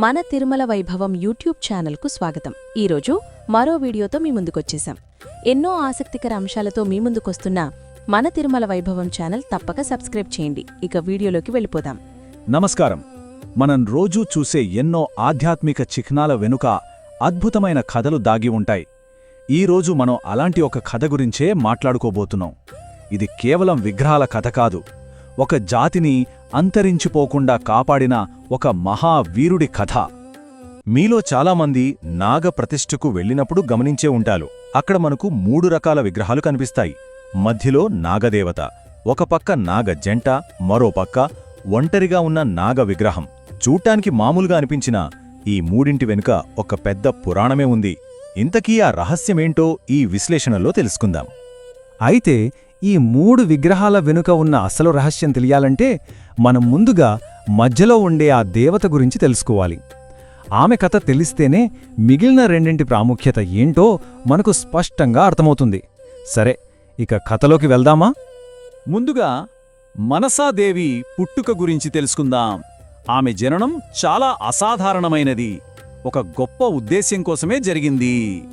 మన తిరుమల వైభవం యూట్యూబ్ ఛానల్కు స్వాగతం. ఈరోజు మరో వీడియోతో మీ ముందుకొచ్చేశాం ఎన్నో ఆసక్తికర అంశాలతో మీ ముందుకొస్తున్న మన తిరుమల వైభవం ఛానల్ తప్పక సబ్స్క్రైబ్ చేయండి. ఇక వీడియోలోకి వెళ్ళిపోదాం. నమస్కారం. మనం రోజూ చూసే ఎన్నో ఆధ్యాత్మిక చిహ్నాల వెనుక అద్భుతమైన కథలు దాగి ఉంటాయి. ఈరోజు మనం అలాంటి ఒక కథ గురించే మాట్లాడుకోబోతున్నాం. ఇది కేవలం విగ్రహాల కథ కాదు. ఒక జాతిని అంతరించిపోకుండా కాపాడిన ఒక మహావీరుడి కథ. మీలో చాలామంది నాగ ప్రతిష్ఠకు వెళ్ళినప్పుడు గమనించే ఉంటారు. అక్కడ మనకు మూడు రకాల విగ్రహాలు కనిపిస్తాయి. మధ్యలో నాగదేవత ఒక పక్క నాగ జంట మరోపక్క ఒంటరిగా ఉన్న నాగ విగ్రహం. చూడ్డానికి మామూలుగా అనిపించిన ఈ మూడింటి వెనుక ఒక పెద్ద పురాణమే ఉంది. ఇంతకీ ఆ రహస్యమేంటో ఈ విశ్లేషణలో తెలుసుకుందాం. అయితే ఈ మూడు విగ్రహాల వెనుక ఉన్న అసలు రహస్యం తెలియాలంటే మనం ముందుగా మధ్యలో ఉండే ఆ దేవత గురించి తెలుసుకోవాలి. ఆమె కథ తెలిస్తేనే మిగిలిన రెండింటి ప్రాముఖ్యత ఏంటో మనకు స్పష్టంగా అర్థమవుతుంది. సరే ఇక కథలోకి వెళ్దామా? ముందుగా మనసాదేవి పుట్టుక గురించి తెలుసుకుందాం. ఆమె జననం చాలా అసాధారణమైనది. ఒక గొప్ప ఉద్దేశ్యం కోసమే జరిగింది.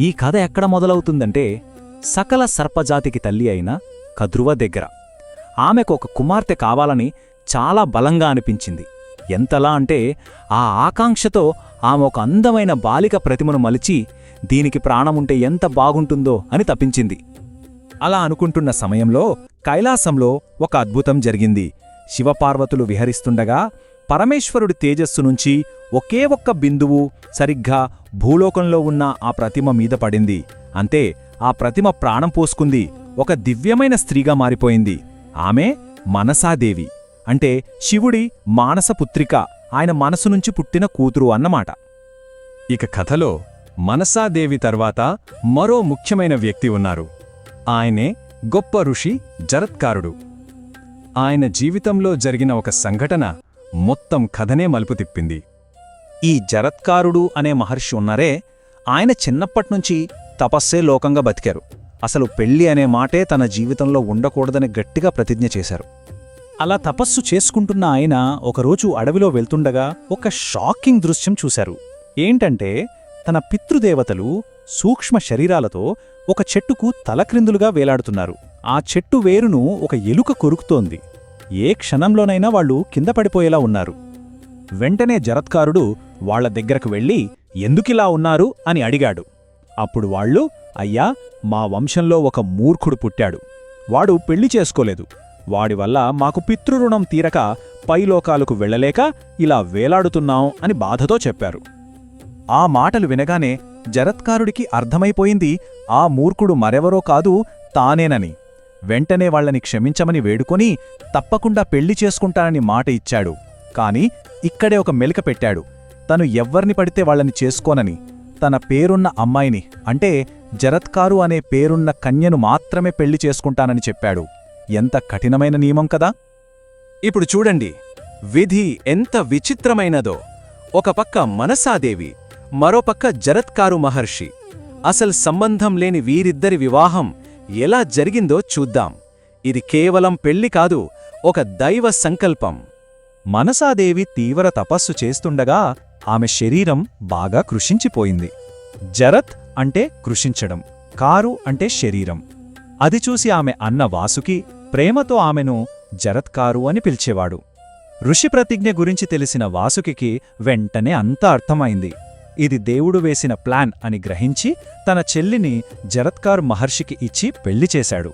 ఈ కథ ఎక్కడ మొదలవుతుందంటే సకల సర్పజాతికి తల్లి అయిన కద్రువ దగ్గర. ఆమెకు ఒక కుమార్తె కావాలని చాలా బలంగా అనిపించింది. ఎంతలా అంటే ఆ ఆకాంక్షతో ఆమె ఒక అందమైన బాలిక ప్రతిమను మలిచి దీనికి ప్రాణముంటే ఎంత బాగుంటుందో అని తప్పించింది అలా అనుకుంటున్న సమయంలో కైలాసంలో ఒక అద్భుతం జరిగింది. శివపార్వతులు విహరిస్తుండగా పరమేశ్వరుడి తేజస్సు నుంచి ఒకే ఒక్క బిందువు సరిగ్గా భూలోకంలో ఉన్న ఆ ప్రతిమ మీద పడింది. అంతే ఆ ప్రతిమ ప్రాణం పోసుకుంది. ఒక దివ్యమైన స్త్రీగా మారిపోయింది. ఆమె మనసాదేవి. అంటే శివుడి మానసపుత్రిక ఆయన మనసు నుంచి పుట్టిన కూతురు అన్నమాట. ఇక కథలో మనసాదేవి తర్వాత మరో ముఖ్యమైన వ్యక్తి ఉన్నారు. ఆయనే గొప్ప ఋషి జరత్కారుడు. ఆయన జీవితంలో జరిగిన ఒక సంఘటన మొత్తం కథనే మలుపు తిప్పింది. ఈ జరత్కారుడు అనే మహర్షి ఉన్నారే ఆయన చిన్నప్పట్నుంచి తపస్సే లోకంగా బతికారు. అసలు పెళ్ళి అనే మాటే తన జీవితంలో ఉండకూడదని గట్టిగా ప్రతిజ్ఞ చేశారు. అలా తపస్సు చేసుకుంటున్న ఆయన ఒకరోజు అడవిలో వెళ్తుండగా ఒక షాకింగ్ దృశ్యం చూశారు. ఏంటంటే తన పితృదేవతలు సూక్ష్మ శరీరాలతో ఒక చెట్టుకు తలక్రిందులుగా వేలాడుతున్నారు. ఆ చెట్టు వేరును ఒక ఎలుక కొరుకుతోంది. ఏ క్షణంలోనైనా వాళ్ళు కింద పడిపోయేలా ఉన్నారు. వెంటనే జరత్కారుడు వాళ్ళ దగ్గరకు వెళ్ళి ఎందుకిలా ఉన్నారు? అని అడిగాడు. అప్పుడు వాళ్ళు అయ్యా మా వంశంలో ఒక మూర్ఖుడు పుట్టాడు. వాడు పెళ్ళి చేసుకోలేదు. వాడి వల్ల మాకు పితృరుణం తీరక పైలోకాలకు వెళ్ళలేక ఇలా వేలాడుతున్నాం అని బాధతో చెప్పారు. ఆ మాటలు వినగానే జరత్కారుడికి అర్థమైపోయింది ఆ మూర్ఖుడు మరెవరో కాదు తానేనని. వెంటనే వాళ్ళని క్షమించమని వేడుకొని తప్పకుండా పెళ్ళి చేసుకుంటానని మాట ఇచ్చాడు. కాని ఇక్కడే ఒక మెలిక పెట్టాడు. తను ఎవ్వర్ని పడితే వాళ్ళని చేసుకోనని. తన పేరున్న అమ్మాయిని అంటే జరత్కారు అనే పేరున్న కన్యను మాత్రమే పెళ్ళి చేసుకుంటానని చెప్పాడు. ఎంత కఠినమైన నియమం కదా? ఇప్పుడు చూడండి. విధి ఎంత విచిత్రమైనదో. ఒక పక్క మనసాదేవి మరోపక్క జరత్కారు మహర్షి. అసలు సంబంధం లేని వీరిద్దరి వివాహం ఎలా జరిగిందో చూద్దాం. ఇది కేవలం పెళ్ళి కాదు ఒక దైవ సంకల్పం. మనసాదేవి తీవ్ర తపస్సు చేస్తుండగా ఆమె శరీరం బాగా కృషించిపోయింది. జరత్ అంటే కృషించడం కారు అంటే శరీరం. అది చూసి ఆమె అన్న వాసుకి ప్రేమతో ఆమెను జరత్కారు అని పిలిచేవాడు. ఋషి ప్రతిజ్ఞ గురించి తెలిసిన వాసుకి వెంటనే అంతా అర్థమైంది. ఇది దేవుడు వేసిన ప్లాన్ అని గ్రహించి తన చెల్లిని జరత్కారు మహర్షికి ఇచ్చి పెళ్ళి చేశాడు.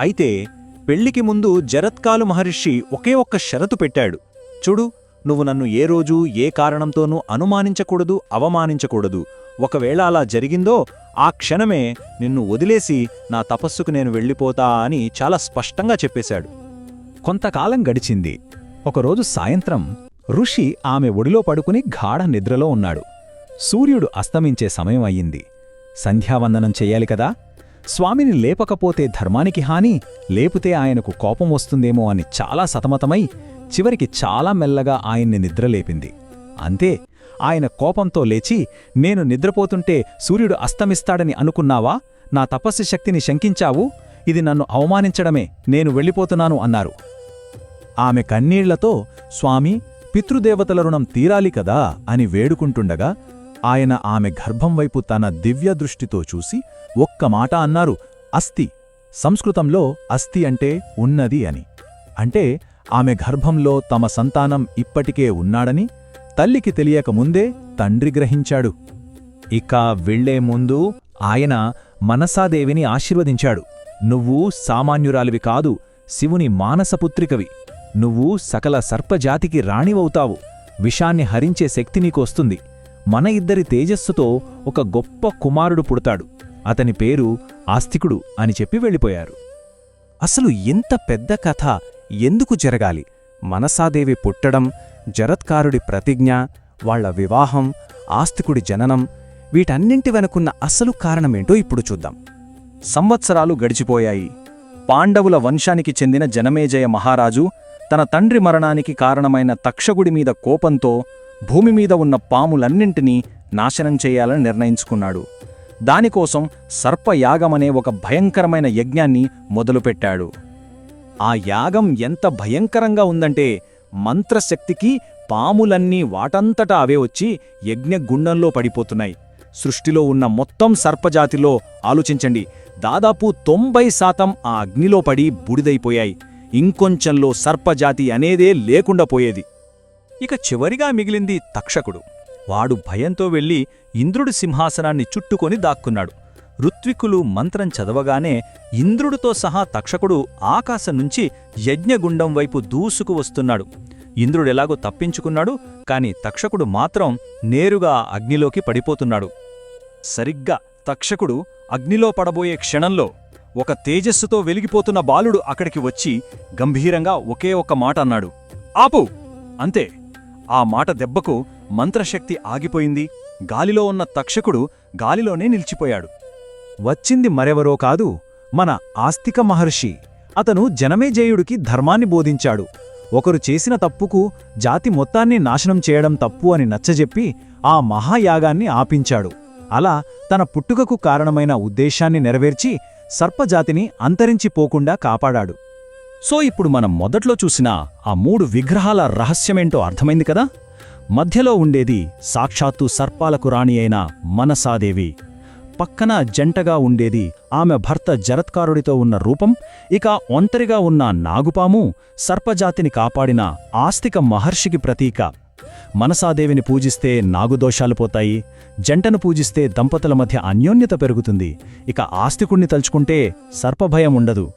అయితే పెళ్ళికి ముందు జరత్కాలు మహర్షి ఒకే ఒక్క షరతు పెట్టాడు. చూడు నువ్వు నన్ను ఏ రోజూ ఏ కారణంతోనూ అనుమానించకూడదు అవమానించకూడదు. ఒకవేళ అలా జరిగిందో ఆ క్షణమే నిన్ను వదిలేసి నా తపస్సుకు నేను వెళ్ళిపోతా అని చాలా స్పష్టంగా చెప్పేశాడు. కొంతకాలం గడిచింది. ఒకరోజు సాయంత్రం ఋషి ఆమె ఒడిలో పడుకుని గాఢ నిద్రలో ఉన్నాడు. సూర్యుడు అస్తమించే సమయం అయ్యింది. సంధ్యావందనం చెయ్యాలి కదా? స్వామిని లేపకపోతే ధర్మానికి హాని లేపుతే ఆయనకు కోపం వస్తుందేమో అని చాలా సతమతమై చివరికి చాలా మెల్లగా ఆయన్ని నిద్రలేపింది అంతే ఆయన కోపంతో లేచి నేను నిద్రపోతుంటే సూర్యుడు అస్తమిస్తాడని అనుకున్నావా? నా తపస్సు శక్తిని శంకించావు? ఇది నన్ను అవమానించడమే నేను వెళ్ళిపోతున్నాను అన్నారు. ఆమె కన్నీళ్ళతో స్వామి పితృదేవతల రుణం తీరాలి కదా? అని వేడుకుంటుండగా ఆయన ఆమె గర్భం వైపు తన దివ్య దృష్టితో చూసి ఒక్క మాట అన్నారు అస్థి. సంస్కృతంలో అస్థి అంటే ఉన్నది అని. అంటే ఆమె గర్భంలో తమ సంతానం ఇప్పటికే ఉన్నాడని తల్లికి తెలియకముందే తండ్రి గ్రహించాడు. ఇక వెళ్ళే ముందు ఆయన మనసాదేవిని ఆశీర్వదించాడు. నువ్వు సామాన్యురాలివి కాదు శివుని మానసపుత్రికవి. నువ్వు సకల సర్పజాతికి రాణివవుతావు. విషాన్ని హరించే శక్తి నీకొస్తుంది. మన ఇద్దరి తేజస్సుతో ఒక గొప్ప కుమారుడు పుడతాడు. అతని పేరు ఆస్తికుడు అని చెప్పి వెళ్ళిపోయారు. అసలు ఇంత పెద్ద కథ ఎందుకు జరగాలి? మనసాదేవి పుట్టడం జరత్కారుడి ప్రతిజ్ఞ వాళ్ళ వివాహం ఆస్తికుడి జననం వీటన్నింటి వెనుకున్న అసలు కారణమేంటో ఇప్పుడు చూద్దాం. సంవత్సరాలు గడిచిపోయాయి. పాండవుల వంశానికి చెందిన జనమేజయ మహారాజు తన తండ్రి మరణానికి కారణమైన తక్షగుడి మీద కోపంతో భూమి మీద ఉన్న పాములన్నింటినీ నాశనం చేయాలని నిర్ణయించుకున్నాడు. దానికోసం సర్పయాగమనే ఒక భయంకరమైన యజ్ఞాన్ని మొదలుపెట్టాడు. ఆ యాగం ఎంత భయంకరంగా ఉందంటే మంత్రశక్తికి పాములన్నీ వాటంతటా అవే వచ్చి యజ్ఞగుండంలో పడిపోతున్నాయి. సృష్టిలో ఉన్న మొత్తం సర్పజాతిలో ఆలోచించండి. దాదాపు తొంభై శాతం ఆ అగ్నిలో పడి బుడిదైపోయాయి. ఇంకొంచెంలో సర్పజాతి అనేదే లేకుండా పోయేది. ఇక చివరిగా మిగిలింది తక్షకుడు. వాడు భయంతో వెళ్ళి ఇంద్రుడి సింహాసనాన్ని చుట్టుకొని దాక్కున్నాడు. ఋత్వికులు మంత్రం చదవగానే ఇంద్రుడితో సహా తక్షకుడు ఆకాశం నుంచి యజ్ఞగుండం వైపు దూసుకు వస్తున్నాడు. ఇంద్రుడెలాగో తప్పించుకున్నాడు కాని తక్షకుడు మాత్రం నేరుగా అగ్నిలోకి పడిపోతున్నాడు. సరిగ్గా తక్షకుడు అగ్నిలో పడబోయే క్షణంలో ఒక తేజస్సుతో వెలిగిపోతున్న బాలుడు అక్కడికి వచ్చి గంభీరంగా ఒకే ఒక్క మాట అన్నాడు. ఆపు! అంతే. ఆ మాట దెబ్బకు మంత్రశక్తి ఆగిపోయింది. గాలిలో ఉన్న తక్షకుడు గాలిలోనే నిలిచిపోయాడు. వచ్చింది మరెవరో కాదు మన ఆస్తిక మహర్షి. అతను జనమేజయుడికి ధర్మాన్ని బోధించాడు. ఒకరు చేసిన తప్పుకు జాతి మొత్తాన్ని నాశనం చేయడం తప్పు అని నచ్చజెప్పి ఆ మహాయాగాన్ని ఆపించాడు. అలా తన పుట్టుకకు కారణమైన ఉద్దేశాన్ని నెరవేర్చి సర్పజాతిని అంతరించిపోకుండా కాపాడాడు. సో ఇప్పుడు మనం మొదట్లో చూసిన ఆ మూడు విగ్రహాల రహస్యమేంటో అర్థమైంది కదా? మధ్యలో ఉండేది సాక్షాత్తు సర్పాలకు రాణి అయిన మనసాదేవి. పక్కన జంటగా ఉండేది ఆమె భర్త జరత్కారుడితో ఉన్న రూపం ఇక ఒంటరిగా ఉన్న నాగుపాము సర్పజాతిని కాపాడిన ఆస్తిక మహర్షికి ప్రతీక. మనసాదేవిని పూజిస్తే నాగుదోషాలు పోతాయి జంటను పూజిస్తే దంపతుల మధ్య అన్యోన్యత పెరుగుతుంది. ఇక ఆస్తికుణ్ణి తలుచుకుంటే సర్పభయం ఉండదు.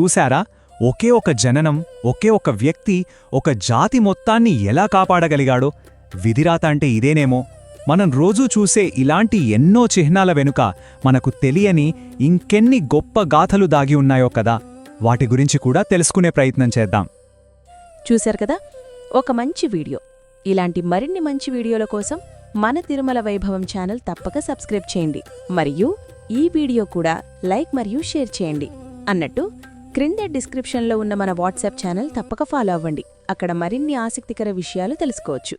చూశారా? ఒకే ఒక జననం ఒకే ఒక వ్యక్తి ఒక జాతి మొత్తాన్ని ఎలా కాపాడగలిగాడో? విధిరాత అంటే ఇదేనేమో? మనం రోజూ చూసే ఇలాంటి ఎన్నో చిహ్నాల వెనుక మనకు తెలియని ఇంకెన్ని గొప్ప గాథలు దాగి ఉన్నాయో కదా? వాటి గురించి కూడా తెలుసుకునే ప్రయత్నం చేద్దాం. చూశారు కదా? ఒక మంచి వీడియో. ఇలాంటి మరిన్ని మంచి వీడియోల కోసం మన తిరుమల వైభవం ఛానల్ తప్పక సబ్స్క్రైబ్ చేయండి. మరియు ఈ వీడియో కూడా లైక్ మరియు షేర్ చేయండి. అన్నట్టు క్రింద డిస్క్రిప్షన్లో ఉన్న మన వాట్సాప్ ఛానల్ తప్పక ఫాలో అవ్వండి. అక్కడ మరిన్ని ఆసక్తికర విషయాలు తెలుసుకోవచ్చు.